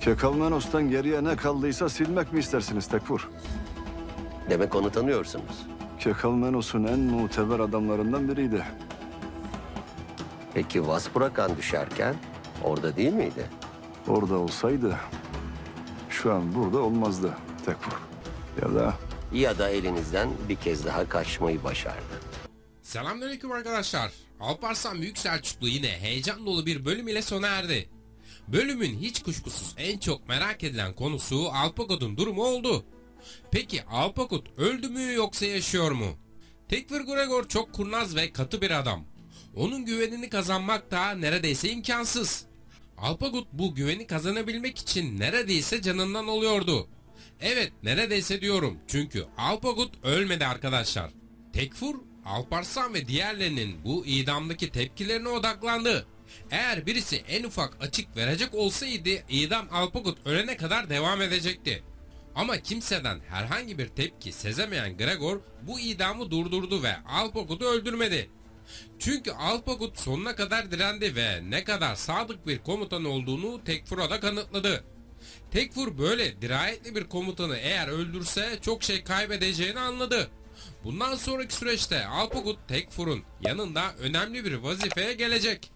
Kekalmenos'tan geriye ne kaldıysa silmek mi istersiniz Tekfur? Demek onu tanıyorsunuz. Kekalmenos'un en muteber adamlarından biriydi. Peki Vaspurakan düşerken orada değil miydi? Orada olsaydı şu an burada olmazdı Tekfur. Ya da Ya da elinizden bir kez daha kaçmayı başardı. Selamünaleyküm arkadaşlar. Alparslan Büyük Selçuklu yine heyecan dolu bir bölüm ile sona erdi. Bölümün hiç kuşkusuz en çok merak edilen konusu Alpakot'un durumu oldu. Peki Alpakot öldü mü yoksa yaşıyor mu? Tekfir Gregor çok kurnaz ve katı bir adam. Onun güvenini kazanmak da neredeyse imkansız. Alpagut bu güveni kazanabilmek için neredeyse canından oluyordu. Evet neredeyse diyorum çünkü Alpagut ölmedi arkadaşlar. Tekfur, Alparslan ve diğerlerinin bu idamdaki tepkilerine odaklandı. Eğer birisi en ufak açık verecek olsaydı idam Alpagut ölene kadar devam edecekti. Ama kimseden herhangi bir tepki sezemeyen Gregor bu idamı durdurdu ve Alpagut'u öldürmedi. Çünkü Alpagut sonuna kadar direndi ve ne kadar sadık bir komutan olduğunu Tekfur'a da kanıtladı. Tekfur böyle dirayetli bir komutanı eğer öldürse çok şey kaybedeceğini anladı. Bundan sonraki süreçte Alpagut Tekfur'un yanında önemli bir vazifeye gelecek.